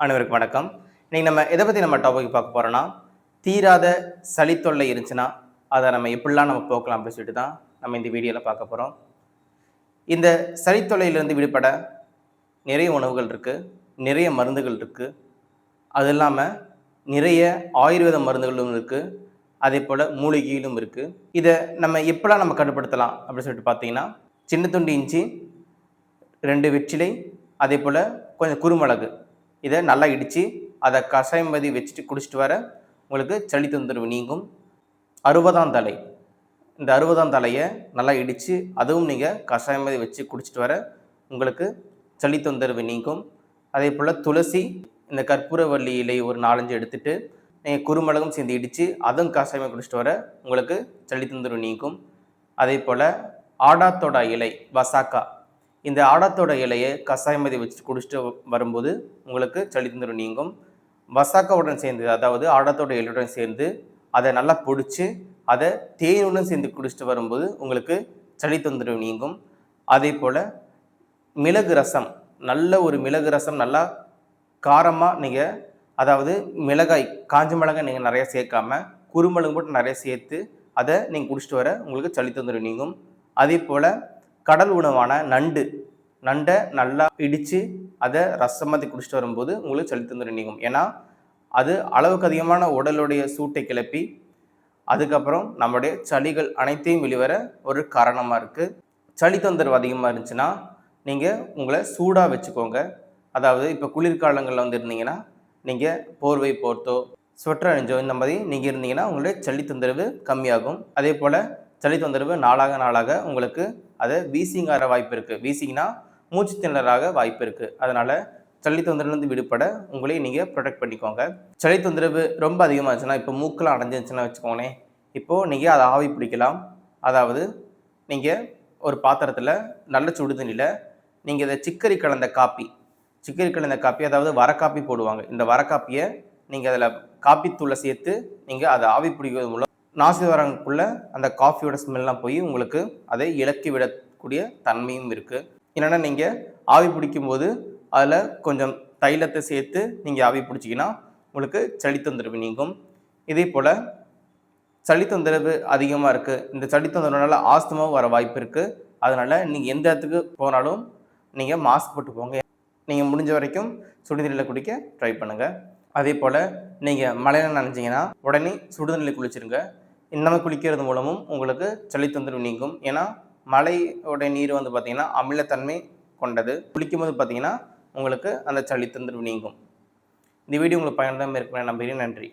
அனைவருக்கு வணக்கம். இன்றைக்கி நம்ம எதை பற்றி நம்ம டாபிக் பார்க்க போகிறோன்னா தீராத சளி தொல்லை இருந்துச்சுன்னா அதை நம்ம எப்படிலாம் நம்ம போக்கலாம் அப்படின்னு சொல்லிட்டு தான் நம்ம இந்த வீடியோவில் பார்க்க போகிறோம் இந்த சளித்தொல்லையிலிருந்து விடுபட நிறைய உணவுகள் இருக்குது நிறைய மருந்துகள் இருக்குது அது இல்லாமல் நிறைய ஆயுர்வேத மருந்துகளும் இருக்குது அதே போல் மூலிகையிலும் இருக்குது இதை நம்ம எப்படிலாம் நம்ம கட்டுப்படுத்தலாம் அப்படின்னு சொல்லிட்டு பார்த்தீங்கன்னா சின்ன துண்டு இஞ்சி ரெண்டு வெற்றிலை அதே போல் கொஞ்சம் குருமிளகு. இதை நல்லா இடித்து அதை கஷாயம் மதி வச்சுட்டு குடிச்சிட்டு வர உங்களுக்கு சளி தொந்தரவு நீங்கும். அறுபதாம் தலை. இந்த அறுபதாம் தலையை நல்லா இடித்து அதுவும் நீங்கள் கஷாயம் மதி வச்சு குடிச்சிட்டு வர உங்களுக்கு சளி தொந்தரவு நீங்கும். அதே போல் துளசி இந்த கற்பூரவள்ளி இலை ஒரு நாலஞ்சு எடுத்துகிட்டு நீங்கள் குருமிளகும் சேர்ந்து இடித்து அதுவும் கஷாயமாக குடிச்சிட்டு வர உங்களுக்கு சளி தொந்தரவு நீங்கும். அதே போல் ஆடாத்தோட இலை வசாக்கா இந்த ஆடத்தோட இலையை கஷாயமதி வச்சு குடிச்சிட்டு வரும்போது உங்களுக்கு சளி தொந்தரவு நீங்கும். வசாக்காவுடன் சேர்ந்து அதாவது ஆடத்தோட இலையுடன் சேர்ந்து அதை நல்லா பொடிச்சு அதை தேனுடன் சேர்ந்து குடிச்சிட்டு வரும்போது உங்களுக்கு சளி தொந்தரவு நீங்கும். அதே போல் மிளகு ரசம் நல்ல ஒரு மிளகு ரசம் நல்லா காரமாக நீங்கள் அதாவது மிளகாய் காஞ்ச மிளகாய் நீங்கள் நிறையா சேர்க்காம குறுமிளகு போட்டு நிறைய சேர்த்து அதை நீங்கள் குடிச்சிட்டு வர உங்களுக்கு சளி தொந்தரவு நீங்கும். அதே போல் கடல் உணவான நண்டு நண்டை நல்லா இடித்து அதை ரசமாற்றி குடிச்சிட்டு வரும்போது உங்களுக்கு சளி நீங்கும். ஏன்னா அது அளவுக்கு அதிகமான உடலுடைய சூட்டை கிளப்பி அதுக்கப்புறம் நம்முடைய சளிகள் அனைத்தையும் வெளிவர ஒரு காரணமாக இருக்குது சளி தொந்தரவு அதிகமாக இருந்துச்சுன்னா நீங்கள் உங்களை சூடாக வச்சுக்கோங்க. அதாவது இப்போ குளிர்காலங்களில் வந்து இருந்தீங்கன்னா நீங்கள் போர்வை போர்த்தோ ஸ்வெட்டர் அணிஞ்சோ இந்த மாதிரி நீங்கள் இருந்தீங்கன்னா உங்களுடைய சளி தொந்தரவு கம்மியாகும். அதே போல் சளி தொந்தரவு நாளாக நாளாக உங்களுக்கு அதை வீசிங் வாய்ப்பு இருக்குது வீசிங்னா மூச்சு திணறலாக வாய்ப்பு இருக்குது அதனால் சளி தொந்தரவுலேருந்து விடுபட உங்களை நீங்கள் ப்ரொடெக்ட் பண்ணிக்கோங்க. சளி தொந்தரவு ரொம்ப அதிகமாச்சுன்னா இப்போ மூக்கெலாம் அடைஞ்சிருச்சுன்னா வச்சுக்கோங்களேன். இப்போது நீங்கள் அதை ஆவி பிடிக்கலாம். அதாவது நீங்கள் ஒரு பாத்திரத்தில் நல்ல சுடு தண்ணியில் நீங்கள் இதை சிக்கரி கலந்த காப்பி சிக்கரி கலந்த காப்பி அதாவது வரக்காப்பி போடுவாங்க. இந்த வரக்காப்பியை நீங்கள் அதில் காப்பித்தூளை சேர்த்து நீங்கள் அதை ஆவி பிடிக்கிறது மூலம் நாசி வரங்குள்ள அந்த காஃபியோட ஸ்மெல்லாம் போய் உங்களுக்கு அதை இலக்கி விடக்கூடிய தன்மையும் இருக்குது என்னென்னா நீங்கள் ஆவி பிடிக்கும்போது அதில் கொஞ்சம் தைலத்தை சேர்த்து நீங்கள் ஆவி பிடிச்சிங்கன்னா உங்களுக்கு சளி தொந்தரவு நீங்கும். இதே போல் சளி தொந்தரவு அதிகமாக இருக்குது இந்த சளி தொந்தரவுனால ஆஸ்துமாவும் வர வாய்ப்பு இருக்குது அதனால் நீங்கள் எந்த இடத்துக்கு போனாலும் நீங்கள் மாஸ்க் போட்டு போங்க. நீங்கள் முடிஞ்ச வரைக்கும் சுடுநீரில் குடிக்க ட்ரை பண்ணுங்கள் அதே போல் நீங்கள் மழையில் நனைஞ்சிங்கன்னா உடனே சுடுதண்ணில் குளிச்சிருங்க. இந்த மாதிரி குளிக்கிறது மூலமும் உங்களுக்கு சளி தொந்தரவு நீங்கும். ஏன்னா மலையோடைய நீர் வந்து பார்த்திங்கன்னா அமிலத்தன்மை கொண்டது. குளிக்கும்போது பார்த்திங்கன்னா உங்களுக்கு அந்த சளி தொந்தரவு நீங்கும். இந்த வீடியோ உங்களுக்கு பயனுள்ளதாக இருக்குன்னு நம்புகிறேன். நன்றி.